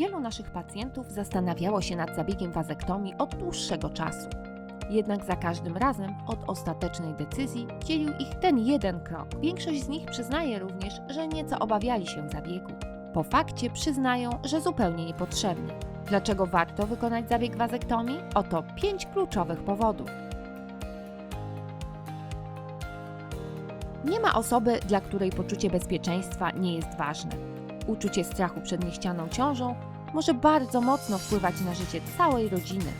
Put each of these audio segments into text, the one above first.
Wielu naszych pacjentów zastanawiało się nad zabiegiem wazektomii od dłuższego czasu. Jednak za każdym razem od ostatecznej decyzji dzielił ich ten jeden krok. Większość z nich przyznaje również, że nieco obawiali się zabiegu. Po fakcie przyznają, że zupełnie niepotrzebny. Dlaczego warto wykonać zabieg wazektomii? Oto pięć kluczowych powodów. Nie ma osoby, dla której poczucie bezpieczeństwa nie jest ważne. Uczucie strachu przed niechcianą ciążą może bardzo mocno wpływać na życie całej rodziny.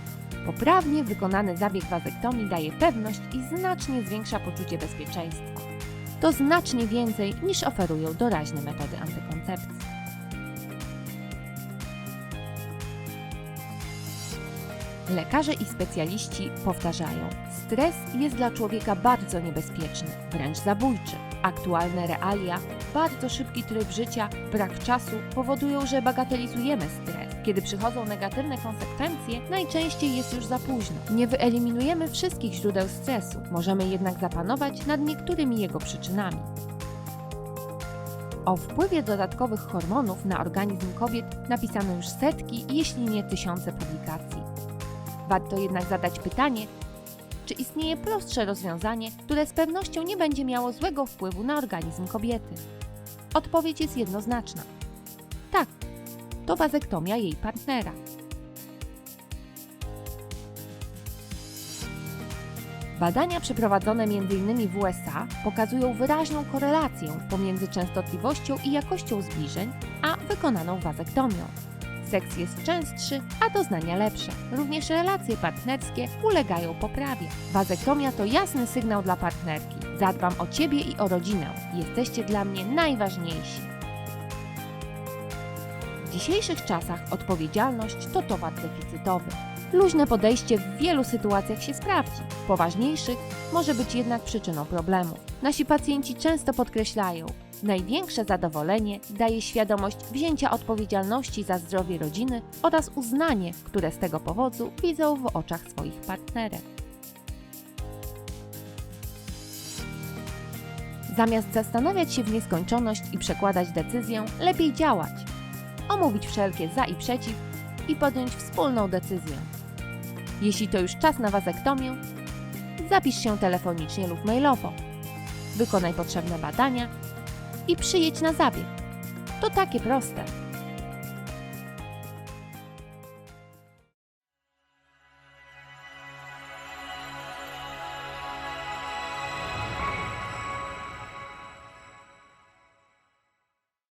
Poprawnie wykonany zabieg wazektomii daje pewność i znacznie zwiększa poczucie bezpieczeństwa. To znacznie więcej niż oferują doraźne metody antykoncepcji. Lekarze i specjaliści powtarzają: stres jest dla człowieka bardzo niebezpieczny, wręcz zabójczy. Aktualne realia, bardzo szybki tryb życia, brak czasu powodują, że bagatelizujemy stres. Kiedy przychodzą negatywne konsekwencje, najczęściej jest już za późno. Nie wyeliminujemy wszystkich źródeł stresu, możemy jednak zapanować nad niektórymi jego przyczynami. O wpływie dodatkowych hormonów na organizm kobiet napisano już setki, jeśli nie tysiące publikacji. Warto jednak zadać pytanie, czy istnieje prostsze rozwiązanie, które z pewnością nie będzie miało złego wpływu na organizm kobiety? Odpowiedź jest jednoznaczna. Tak, to wazektomia jej partnera. Badania przeprowadzone m.in. w USA pokazują wyraźną korelację pomiędzy częstotliwością i jakością zbliżeń, a wykonaną wazektomią. Seks jest częstszy, a doznania lepsze. Również relacje partnerskie ulegają poprawie. Wazektomia to jasny sygnał dla partnerki. Zadbam o ciebie i o rodzinę. Jesteście dla mnie najważniejsi. W dzisiejszych czasach odpowiedzialność to towar deficytowy. Luźne podejście w wielu sytuacjach się sprawdzi. Poważniejszych może być jednak przyczyną problemu. Nasi pacjenci często podkreślają, Największe zadowolenie daje świadomość wzięcia odpowiedzialności za zdrowie rodziny oraz uznanie, które z tego powodu widzą w oczach swoich partnerek. Zamiast zastanawiać się w nieskończoność i przekładać decyzję, lepiej działać. Omówić wszelkie za i przeciw i podjąć wspólną decyzję. Jeśli to już czas na wazektomię, zapisz się telefonicznie lub mailowo. Wykonaj potrzebne badania i przyjedź na zabieg. To takie proste.